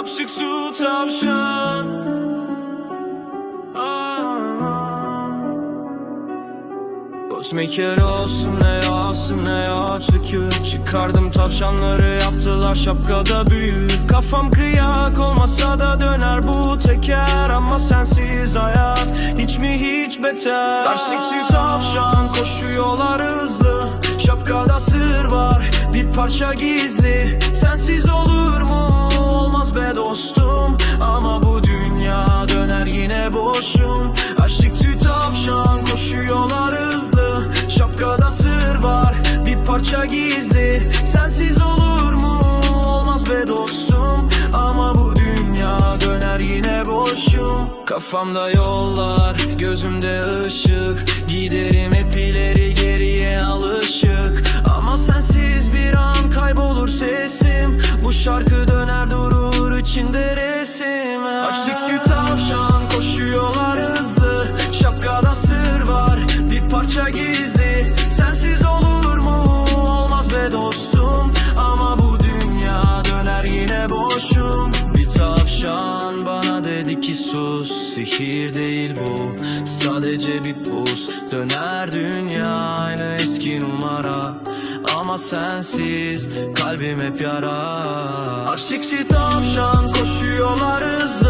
Apşık su tavşan. Aa. Botsmaker olsun ne olsun ne ya tükür Çıkardım tavşanları yaptılar şapkada büyük Kafam kıyak olmasa da döner bu teker. Ama sensiz hayat hiç mi hiç beter? Lastikçi tavşan koşuyorlar hızlı. Şapkada sır var bir parça gizli yine boşum Aşıkçı tavşan koşuyorlar hızlı. Şapkada sır var bir parça gizli. Sensiz olur mu? Olmaz be dostum. Ama bu dünya döner yine boşum. Kafamda yollar gözümde ışık. Giderim hep ileri geriye alışık. Ama sensiz bir an kaybolur sesim. Bu şarkı döner durur içinde resim. Açlık tavşan koşuyorlar hızlı. Şapkada sır var bir parça gizli. Sensiz olur mu? Olmaz be dostum. Ama bu dünya döner yine boşum. Bir tavşan bana dedi ki sus Sihir değil bu. Sadece bir pus Döner dünya aynı eski numara. Ama sensiz kalbim hep yara. Aşıkçı tavşan koşuyorlar hızlı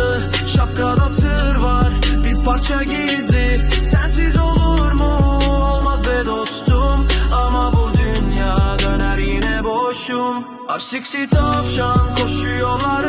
parça gizli. Sensiz olur mu? Olmaz be dostum. Ama bu dünya döner yine boşum. Aşıkçı tavşan koşuyorlar